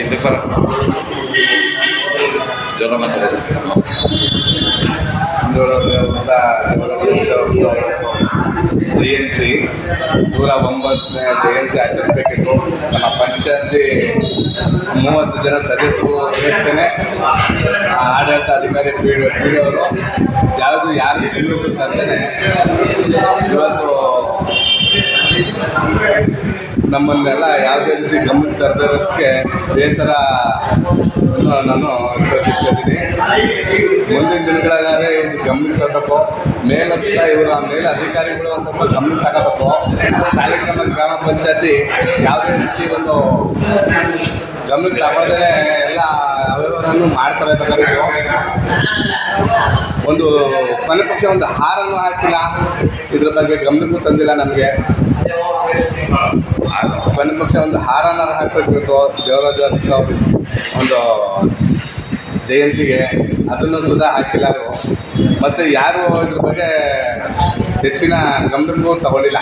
ಇದು ಬರ ಜ್ವರ ಮಾತಾಡೋದು. ಜಯಂತಿ, ನೂರ ಒಂಬತ್ತನೇ ಜಯಂತಿ ಆಚರಿಸ್ಬೇಕಿತ್ತು. ನಮ್ಮ ಪಂಚಾಯತಿ ಮೂವತ್ತು ಜನ ಸದಸ್ಯರು ವಹಿಸ್ತೇನೆ ಆಡಳಿತ ಅಧಿಕಾರಿ ಪಿ ಡಿ ಯಾವುದು ಯಾರು ತಂದೇ ಇವತ್ತು ನಮ್ಮನ್ನೆಲ್ಲ ಯಾವುದೇ ರೀತಿ ಗಮನಕ್ಕೆ ತರದಿರೋದಕ್ಕೆ ಬೇಸರ ನಾನು ವ್ಯಕ್ತಪಡಿಸ್ತಿದ್ದೀನಿ ಮುಂದಿನ ದಿನಗಳಾದರೆ ಇದು ಗಮನ ತರಬೇಕು ಮೇಲತ್ತ ಇವರ ಮೇಲೆ ಅಧಿಕಾರಿಗಳು ಒಂದು ಸ್ವಲ್ಪ ಗಮನ ತಗೋಬೇಕು ಸಾಲಿಗ್ರಾಮ ಗ್ರಾಮ ಪಂಚಾಯತಿ ಯಾವುದೇ ರೀತಿ ಒಂದು ಗಮನ ತಗೊಳ್ಳದೇ ಎಲ್ಲ ಅವ್ಯವಹಾರನೂ ಮಾಡ್ತಾರೆ ಇವ್ರು. ಒಂದು ಕೊನೆ ಪಕ್ಷ ಒಂದು ಹಾರನ್ನು ಹಾಕಿಲ್ಲ. ಇದ್ರ ಬಗ್ಗೆ ಗಮನಕ್ಕೂ ತಂದಿಲ್ಲ ನಮಗೆ. ಕೊನೆ ಪಕ್ಷ ಒಂದು ಹಾರನ್ನ ಹಾಕಬೇಕಿತ್ತು. ದೇವರಾಜ ಉತ್ಸವ ಒಂದು ಜಯಂತಿಗೆ ಅದನ್ನು ಸುಧಾ ಹಾಕಿಲ್ಲ ಮತ್ತು ಯಾರು ಇದ್ರ ಬಗ್ಗೆ ಹೆಚ್ಚಿನ ಗಮನಕ್ಕೂ ತಗೊಂಡಿಲ್ಲ.